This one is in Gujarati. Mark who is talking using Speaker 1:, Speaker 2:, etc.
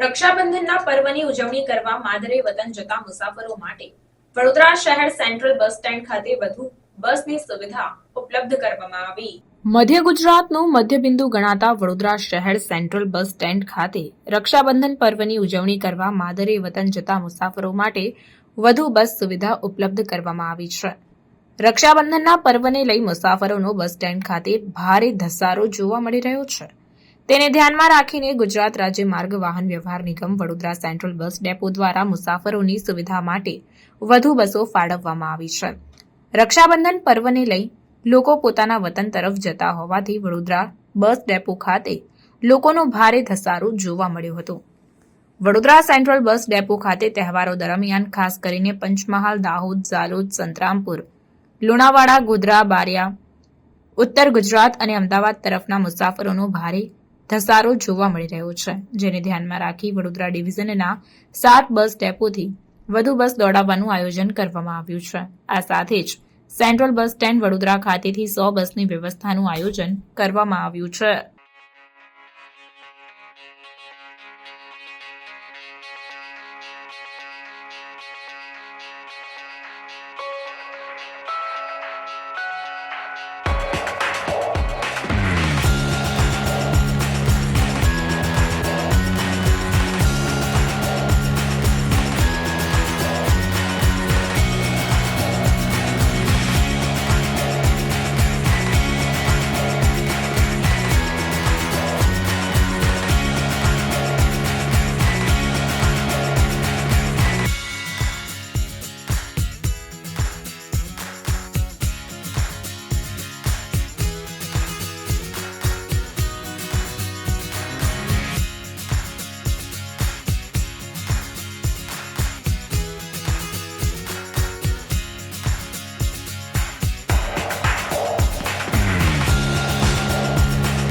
Speaker 1: રક્ષાબંધનના પર્વની ઉજવણી કરવા માદરે વતન જતા મુસાફરો માટે વડોદરા શહેર સેન્ટ્રલ બસ સ્ટેન્ડ ખાતે વધુ બસની સુવિધા ઉપલબ્ધ કરવામાં આવી. મધ્ય ગુજરાતનું મધ્યબિંદુ ગણાતા વડોદરા શહેર સેન્ટ્રલ બસ સ્ટેન્ડ ખાતે રક્ષાબંધન પર્વની ઉજવણી કરવા માદરે વતન જતા મુસાફરો માટે વધુ બસ સુવિધા ઉપલબ્ધ કરવામાં આવી છે. રક્ષાબંધનના પર્વને લઈ મુસાફરોનો બસ સ્ટેન્ડ ખાતે ભારે ધસારો જોવા મળી રહ્યો છે. તેને ધ્યાનમાં રાખીને ગુજરાત રાજ્ય માર્ગ વાહન વ્યવહાર નિગમ વડોદરા સેન્ટ્રલ બસ ડેપો દ્વારા મુસાફરોની સુવિધા માટે વધુ બસો ફાળવવામાં આવી છે. રક્ષાબંધન પર્વને લઈ લોકો પોતાના વતન તરફ જતા હોવાથી વડોદરા બસ ડેપો ખાતે લોકોનો ભારે ધસારો જોવા મળ્યો હતો. વડોદરા સેન્ટ્રલ બસ ડેપો ખાતે તહેવારો દરમિયાન ખાસ કરીને પંચમહાલ, દાહોદ, ઝાલોદ, સંતરામપુર, લુણાવાડા, ગોધરા, બારિયા, ઉત્તર ગુજરાત અને અમદાવાદ તરફના મુસાફરોનો ભારે ધસારો જોવા મળી રહ્યો છે, જેને ધ્યાનમાં રાખી વડોદરા ડિવિઝનના સાત બસ ડેપોથી વધુ બસ દોડાવવાનું આયોજન કરવામાં આવ્યું છે. આ સાથે જ સેન્ટ્રલ બસ સ્ટેન્ડ વડોદરા ખાતેથી સો બસની વ્યવસ્થાનું આયોજન કરવામાં આવ્યું છે.